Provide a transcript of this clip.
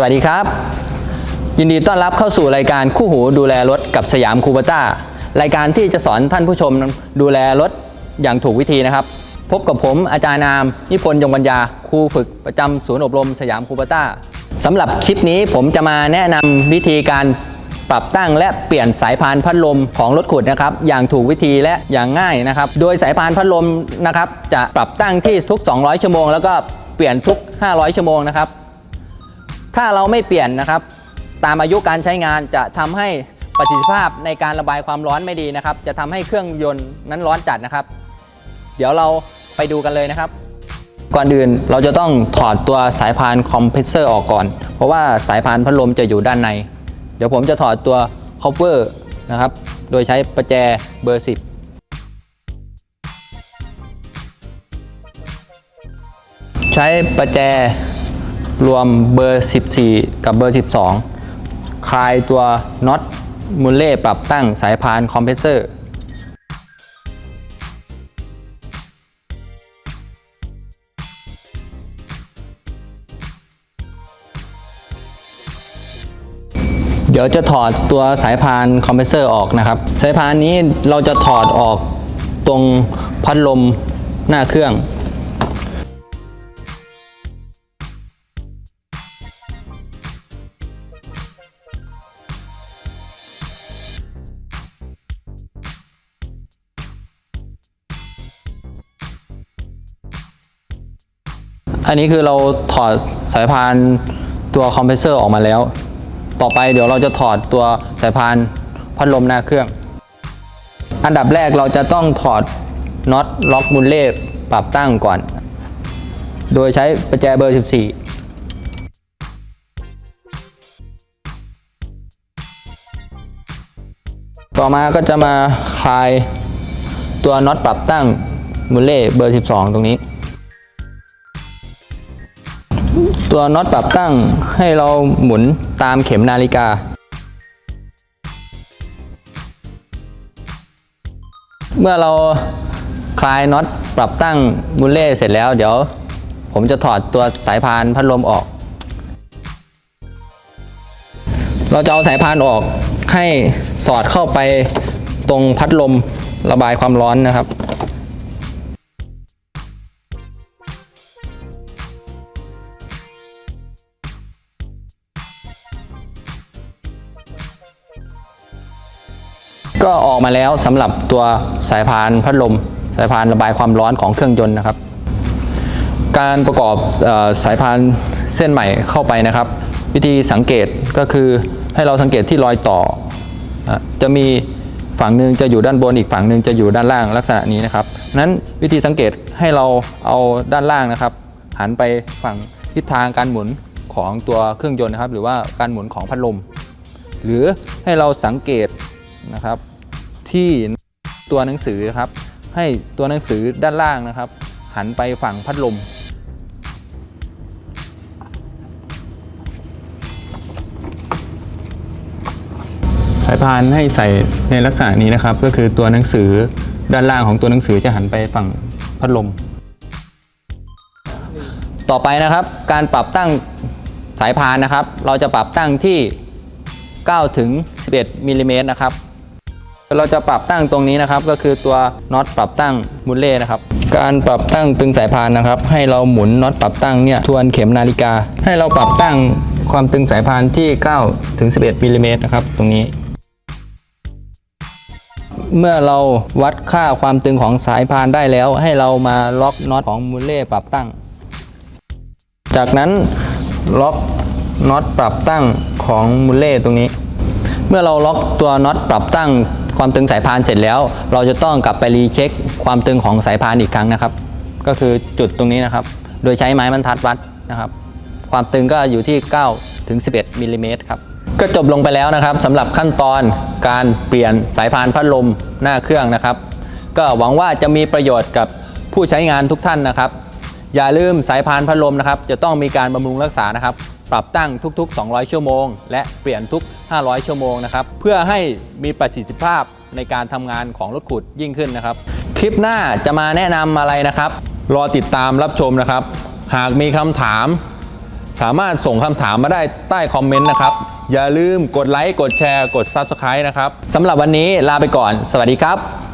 สวัสดีครับ ยินดีต้อนรับเข้าสู่รายการคู่หูดูแลรถกับสยามคูเปต้ารายการที่จะสอนท่านผู้ชมดูแลรถอย่างถูกวิธีนะครับ พบกับผมอาจารย์นามนิพนธ์ยงปัญญาครูฝึกประจำศูนย์อบรมสยามคูเปต้าสำหรับคลิปนี้ผมจะมาแนะนำวิธีการปรับตั้งและเปลี่ยนสายพานพัดลมของรถขุดนะครับอย่างถูกวิธีและอย่างง่ายนะครับ โดยสายพานพัดลมนะครับจะปรับตั้งที่ทุก 200 ชั่วโมง แล้วก็เปลี่ยนทุก 500 ชั่วโมงนะครับ ถ้าเราไม่เปลี่ยนนะครับ ตามอายุการใช้งานจะทำให้ประสิทธิภาพในการระบายความร้อนไม่ดีนะครับ จะทำให้เครื่องยนต์นั้นร้อนจัดนะครับ เดี๋ยวเราไปดูกันเลยนะครับ ก่อนอื่นเราจะต้องถอดตัวสายพานคอมเพรสเซอร์ออกก่อน เพราะว่าสายพานพัดลมจะอยู่ด้านใน เดี๋ยวผมจะถอดตัว cover นะครับ โดยใช้ประแจเบอร์ 10ใช้ประแจ รวมเบอร์ 14 กับเบอร์ 12 คลายตัวน็อตมูลเล่ปรับตั้งสายพานคอมเพรสเซอร์ เดี๋ยวจะถอดตัวสายพานคอมเพรสเซอร์ออกนะครับ สายพานนี้เราจะถอดออกตรงพัดลมหน้าเครื่อง อันนี้คือเราถอดสายพานตัวคอมเพรสเซอร์ออกมาแล้ว ต่อไปเดี๋ยวเราจะถอดตัวสายพานพัดลมหน้าเครื่อง อันดับแรกเราจะต้องถอดน็อตล็อกมูลเล่ปรับตั้งก่อน โดยใช้ประแจเบอร์ 14ต่อมาก็จะมาคลายตัวน็อตปรับตั้งมูลเล่เบอร์ 12 ตรงนี้ ตัวน็อตปรับตั้งให้เราหมุนตามเข็มนาฬิกา เมื่อเราคลายน็อตปรับตั้งมูลเล่เสร็จแล้วเดี๋ยว ผมจะถอดตัวสายพานพัดลมออก เราจะเอาสายพานออกให้สอดเข้าไปตรงพัดลมระบายความร้อนนะครับ ก็ออกมาแล้วสำหรับตัวสายพานพัดลม สายพานระบายความร้อนของเครื่องยนต์นะครับ การประกอบสายพานเส้นใหม่เข้าไปนะครับ วิธีสังเกตก็คือให้เราสังเกตที่รอยต่อ จะมีฝั่งหนึ่งจะอยู่ด้านบนอีกฝั่งหนึ่งจะอยู่ด้านล่างลักษณะนี้นะครับนั้นวิธีสังเกตให้เราเอาด้านล่างนะครับ หันไปฝั่งทิศทางการหมุนของตัวเครื่องยนต์นะครับ หรือว่าการหมุนของพัดลม หรือให้เราสังเกตนะครับ ที่ตัวหนังสือนะครับให้ตัวหนังสือด้านล่างนะครับ หันไปฝั่งพัดลม สายพานให้ใส่ในลักษณะนี้นะครับ ก็คือตัวหนังสือด้านล่างของตัวหนังสือจะหันไปฝั่งพัดลม ต่อไปนะครับ การปรับตั้งสายพานนะครับ เราจะปรับตั้งที่ 9 ถึง 11มิลลิเมตรนะครับ เราจะปรับตั้งตรงนี้นะครับ ก็คือตัวน็อตปรับตั้งมูลเล่นะครับ การปรับตั้งตึงสายพานนะครับ ให้เราหมุนน็อตปรับตั้งเนี่ยทวนเข็มนาฬิกา ให้เราปรับตั้งความตึงสายพานที่9ถึง11มิลลิเมตรนะครับตรงนี้ เมื่อเราวัดค่าความตึงของสายพานได้แล้ว ให้เรามาล็อกน็อตของมูลเล่ปรับตั้ง จากนั้นล็อกน็อตปรับตั้งของมูลเล่ตรงนี้ เมื่อเราล็อกตัวน็อตปรับตั้ง ความตึงสายพานเสร็จแล้ว เราจะต้องกลับไปรีเช็คความตึงของสายพานอีกครั้งนะครับ ก็คือจุดตรงนี้นะครับ โดยใช้ไม้บรรทัดวัดนะครับ ความตึงก็อยู่ที่9ถึง11มิลลิเมตรครับก็จบลงไปแล้วนะครับสำหรับขั้นตอนการเปลี่ยนสายพานพัดลมหน้าเครื่องนะครับ ก็หวังว่าจะมีประโยชน์กับผู้ใช้งานทุกท่านนะครับ อย่าลืมสายพานพัดลมนะครับ จะต้องมีการบำรุงรักษานะครับ ปรับตั้งทุก ๆ 200 ชั่วโมง และเปลี่ยนทุก 500 ชั่วโมงนะครับ เพื่อให้มีประสิทธิภาพในการทำงานของรถขุดยิ่งขึ้นนะครับ คลิปหน้าจะมาแนะนำอะไรนะครับ รอติดตามรับชมนะครับ หากมีคำถาม สามารถส่งคำถามมาได้ใต้คอมเมนต์นะครับ อย่าลืมกดไลค์ กดแชร์ กด Subscribe นะครับสำหรับวันนี้ลาไปก่อน สวัสดีครับ